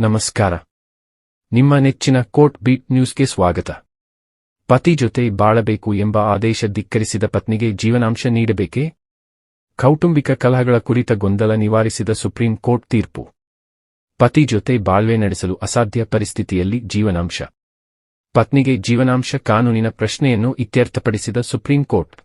ನಮಸ್ಕಾರ. ನಿಮ್ಮ ನೆಚ್ಚಿನ ಕೋರ್ಟ್ ಬೀಟ್ ನ್ಯೂಸ್ಗೆ ಸ್ವಾಗತ. ಪತಿ ಜೊತೆ ಬಾಳಬೇಕು ಎಂಬ ಆದೇಶ ಧಿಕ್ಕರಿಸಿದ ಪತ್ನಿಗೆ ಜೀವನಾಂಶ ನೀಡಬೇಕೇ? ಕೌಟುಂಬಿಕ ಕಲಹಗಳ ಕುರಿತ ಗೊಂದಲ ನಿವಾರಿಸಿದ ಸುಪ್ರೀಂ ಕೋರ್ಟ್ ತೀರ್ಪು. ಪತಿ ಜೊತೆ ಬಾಳ್ವೆ ನಡೆಸಲು ಅಸಾಧ್ಯ ಪರಿಸ್ಥಿತಿಯಲ್ಲಿ ಜೀವನಾಂಶ. ಪತ್ನಿಗೆ ಜೀವನಾಂಶ ಕಾನೂನಿನ ಪ್ರಶ್ನೆಯನ್ನು ಇತ್ಯರ್ಥಪಡಿಸಿದ ಸುಪ್ರೀಂ ಕೋರ್ಟ್.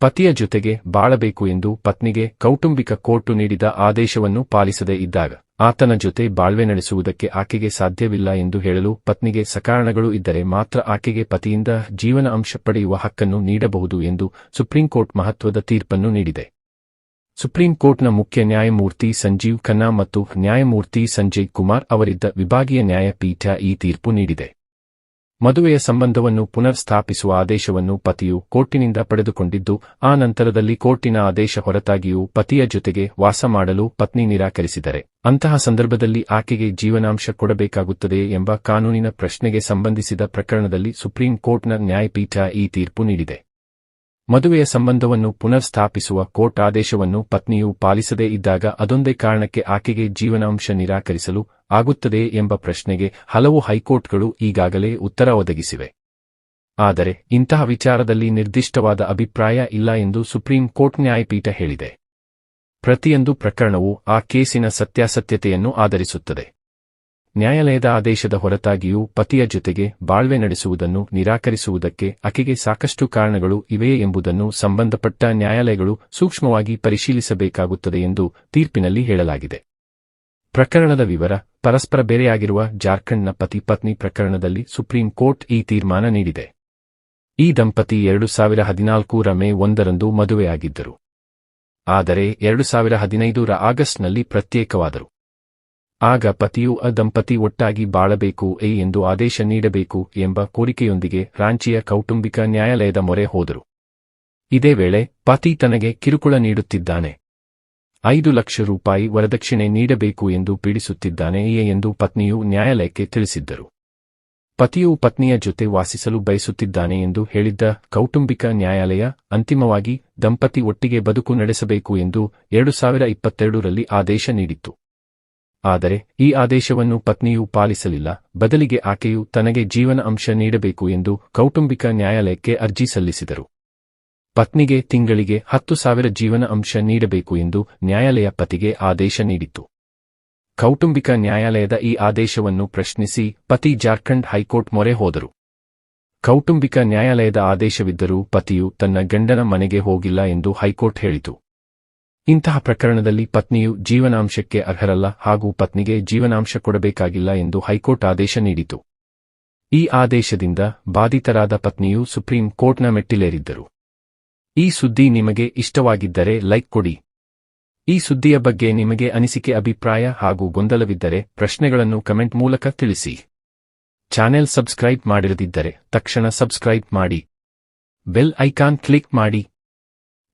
ಪತಿಯ ಜೊತೆಗೆ ಬಾಳಬೇಕು ಎಂದು ಪತ್ನಿಗೆ ಕೌಟುಂಬಿಕ ಕೋರ್ಟು ನೀಡಿದ ಆದೇಶವನ್ನು ಪಾಲಿಸದೇ ಇದ್ದಾಗ ಆತನ ಜೊತೆ ಬಾಳ್ವೆ ನಡೆಸುವುದಕ್ಕೆ ಆಕೆಗೆ ಸಾಧ್ಯವಿಲ್ಲ ಎಂದು ಹೇಳಲು ಪತ್ನಿಗೆ ಸಕಾರಣಗಳು ಇದ್ದರೆ ಮಾತ್ರ ಆಕೆಗೆ ಪತಿಯಿಂದ ಜೀವನ ಅಂಶ ಪಡೆಯುವ ಹಕ್ಕನ್ನು ನೀಡಬಹುದು ಎಂದು ಸುಪ್ರೀಂಕೋರ್ಟ್ ಮಹತ್ವದ ತೀರ್ಪನ್ನು ನೀಡಿದೆ. ಸುಪ್ರೀಂಕೋರ್ಟ್ನ ಮುಖ್ಯ ನ್ಯಾಯಮೂರ್ತಿ ಸಂಜೀವ್ ಖನ್ನಾ ಮತ್ತು ನ್ಯಾಯಮೂರ್ತಿ ಸಂಜಯ್ ಕುಮಾರ್ ಅವರಿದ್ದ ವಿಭಾಗೀಯ ನ್ಯಾಯಪೀಠ ಈ ತೀರ್ಪು ನೀಡಿದೆ. ಮದುವೆಯ ಸಂಬಂಧವನ್ನು ಪುನರ್ ಸ್ಥಾಪಿಸುವ ಆದೇಶವನ್ನು ಪತಿಯು ಕೋರ್ಟಿನಿಂದ ಪಡೆದುಕೊಂಡಿದ್ದು, ಆ ನಂತರದಲ್ಲಿ ಕೋರ್ಟಿನ ಆದೇಶ ಹೊರತಾಗಿಯೂ ಪತಿಯ ಜೊತೆಗೆ ವಾಸ ಮಾಡಲು ಪತ್ನಿ ನಿರಾಕರಿಸಿದರೆ. ಅಂತಹ ಸಂದರ್ಭದಲ್ಲಿ ಆಕೆಗೆ ಜೀವನಾಂಶ ಕೊಡಬೇಕಾಗುತ್ತದೆ ಎಂಬ ಕಾನೂನಿನ ಪ್ರಶ್ನೆಗೆ ಸಂಬಂಧಿಸಿದ ಪ್ರಕರಣದಲ್ಲಿ ಸುಪ್ರೀಂ ಕೋರ್ಟ್ನ ನ್ಯಾಯಪೀಠ ಈ ತೀರ್ಪು ನೀಡಿದೆ. ಮದುವೆಯ ಸಂಬಂಧವನ್ನು ಪುನರ್ ಸ್ಥಾಪಿಸುವ ಕೋರ್ಟ್ ಆದೇಶವನ್ನು ಪತ್ನಿಯು ಪಾಲಿಸದೇ ಇದ್ದಾಗ ಅದೊಂದೇ ಕಾರಣಕ್ಕೆ ಆಕೆಗೆ ಜೀವನಾಂಶ ನಿರಾಕರಿಸಲು ಆಗುತ್ತದೆ ಎಂಬ ಪ್ರಶ್ನೆಗೆ ಹಲವು ಹೈಕೋರ್ಟ್ಗಳು ಈಗಾಗಲೇ ಉತ್ತರ ಒದಗಿಸಿವೆ. ಆದರೆ ಇಂತಹ ವಿಚಾರದಲ್ಲಿ ನಿರ್ದಿಷ್ಟವಾದ ಅಭಿಪ್ರಾಯ ಇಲ್ಲ ಎಂದು ಸುಪ್ರೀಂ ಕೋರ್ಟ್ ನ್ಯಾಯಪೀಠ ಹೇಳಿದೆ. ಪ್ರತಿಯೊಂದು ಪ್ರಕರಣವು ಆ ಕೇಸಿನ ಸತ್ಯಾಸತ್ಯತೆಯನ್ನು ಆಧರಿಸುತ್ತದೆ. ನ್ಯಾಯಾಲಯದ ಆದೇಶದ ಹೊರತಾಗಿಯೂ ಪತಿಯ ಜೊತೆಗೆ ಬಾಳ್ವೆ ನಡೆಸುವುದನ್ನು ನಿರಾಕರಿಸುವುದಕ್ಕೆ ಆಕೆಗೆ ಸಾಕಷ್ಟು ಕಾರಣಗಳು ಇವೆಯೇ ಎಂಬುದನ್ನು ಸಂಬಂಧಪಟ್ಟ ನ್ಯಾಯಾಲಯಗಳು ಸೂಕ್ಷ್ಮವಾಗಿ ಪರಿಶೀಲಿಸಬೇಕಾಗುತ್ತದೆ ಎಂದು ತೀರ್ಪಿನಲ್ಲಿ ಹೇಳಲಾಗಿದೆ. ಪ್ರಕರಣದ ವಿವರ, ಪರಸ್ಪರ ಬೇರೆಯಾಗಿರುವ ಜಾರ್ಖಂಡ್ನ ಪತಿ ಪತ್ನಿ ಪ್ರಕರಣದಲ್ಲಿ ಸುಪ್ರೀಂ ಕೋರ್ಟ್ ಈ ತೀರ್ಮಾನ ನೀಡಿದೆ. ಈ ದಂಪತಿ ಎರಡು ಸಾವಿರ ಹದಿನಾಲ್ಕರ ಮೇ ಒಂದರಂದು ಮದುವೆಯಾಗಿದ್ದರು. ಆದರೆ ಎರಡು ಸಾವಿರ ಹದಿನೈದರ ಆಗಸ್ಟ್ನಲ್ಲಿ ಪ್ರತ್ಯೇಕವಾದರು. ಆಗ ಪತಿಯು ಆ ದಂಪತಿ ಒಟ್ಟಾಗಿ ಬಾಳಬೇಕು ಎ ಎಂದು ಆದೇಶ ನೀಡಬೇಕು ಎಂಬ ಕೋರಿಕೆಯೊಂದಿಗೆ ರಾಂಚಿಯ ಕೌಟುಂಬಿಕ ನ್ಯಾಯಾಲಯದ ಮೊರೆ ಹೋದರು. ಇದೇ ವೇಳೆ ಪತಿ ತನಗೆ ಕಿರುಕುಳ ನೀಡುತ್ತಿದ್ದಾನೆ. ಐದು ಲಕ್ಷ ರೂಪಾಯಿ ವರದಕ್ಷಿಣೆ ನೀಡಬೇಕು ಎಂದು ಪೀಡಿಸುತ್ತಿದ್ದಾನೆಯೇ ಎಂದು ಪತ್ನಿಯು ನ್ಯಾಯಾಲಯಕ್ಕೆ ತಿಳಿಸಿದ್ದರು. ಪತಿಯು ಪತ್ನಿಯ ಜೊತೆ ವಾಸಿಸಲು ಬಯಸುತ್ತಿದ್ದಾನೆ ಎಂದು ಹೇಳಿದ್ದ ಕೌಟುಂಬಿಕ ನ್ಯಾಯಾಲಯ ಅಂತಿಮವಾಗಿ ದಂಪತಿ ಒಟ್ಟಿಗೆ ಬದುಕು ನಡೆಸಬೇಕು ಎಂದು ಎರಡು ಸಾವಿರ ಇಪ್ಪತ್ತೆರಡರಲ್ಲಿ ಆದೇಶ ನೀಡಿತ್ತು. ಆದರೆ ಈ ಆದೇಶವನ್ನು ಪತ್ನಿಯು ಪಾಲಿಸಲಿಲ್ಲ. ಬದಲಿಗೆ ಆಕೆಯು ತನಗೆ ಜೀವನ ಅಂಶ ನೀಡಬೇಕು ಎಂದು ಕೌಟುಂಬಿಕ ನ್ಯಾಯಾಲಯಕ್ಕೆ ಅರ್ಜಿ ಸಲ್ಲಿಸಿದರು. ಪತ್ನಿಗೆ ತಿಂಗಳಿಗೆ ಹತ್ತು ಸಾವಿರ ಜೀವನ ಅಂಶ ನೀಡಬೇಕು ಎಂದು ನ್ಯಾಯಾಲಯ ಪತಿಗೆ ಆದೇಶ ನೀಡಿತ್ತು. ಕೌಟುಂಬಿಕ ನ್ಯಾಯಾಲಯದ ಈ ಆದೇಶವನ್ನು ಪ್ರಶ್ನಿಸಿ ಪತಿ ಜಾರ್ಖಂಡ್ ಹೈಕೋರ್ಟ್ ಮೊರೆ ಹೋದರು. ಕೌಟುಂಬಿಕ ನ್ಯಾಯಾಲಯದ ಆದೇಶವಿದ್ದರೂ ಪತಿಯು ತನ್ನ ಗಂಡನ ಮನೆಗೆ ಹೋಗಿಲ್ಲ ಎಂದು ಹೈಕೋರ್ಟ್ ಹೇಳಿತು. ಇಂತಹ ಪ್ರಕರಣದಲ್ಲಿ ಪತ್ನಿಯು ಜೀವನಾಂಶಕ್ಕೆ ಅರ್ಹರಲ್ಲ ಹಾಗೂ ಪತ್ನಿಗೆ ಜೀವನಾಂಶ ಕೊಡಬೇಕಾಗಿಲ್ಲ ಎಂದು ಹೈಕೋರ್ಟ್ ಆದೇಶ ನೀಡಿತು. ಈ ಆದೇಶದಿಂದ ಬಾಧಿತರಾದ ಪತ್ನಿಯು ಸುಪ್ರೀಂ ಕೋರ್ಟ್ನ ಮೆಟ್ಟಿಲೇರಿದ್ದರು. ಈ ಸುದ್ದಿ ನಿಮಗೆ ಇಷ್ಟವಾಗಿದ್ದರೆ ಲೈಕ್ ಕೊಡಿ. ಈ ಸುದ್ದಿಯ ಬಗ್ಗೆ ನಿಮಗೆ ಅನಿಸಿಕೆ, ಅಭಿಪ್ರಾಯ ಹಾಗೂ ಗೊಂದಲವಿದ್ದರೆ ಪ್ರಶ್ನೆಗಳನ್ನು ಕಮೆಂಟ್ ಮೂಲಕ ತಿಳಿಸಿ. ಚಾನೆಲ್ ಸಬ್ಸ್ಕ್ರೈಬ್ ಮಾಡಿರದಿದ್ದರೆ ತಕ್ಷಣ ಸಬ್ಸ್ಕ್ರೈಬ್ ಮಾಡಿ. ಬೆಲ್ ಐಕಾನ್ ಕ್ಲಿಕ್ ಮಾಡಿ.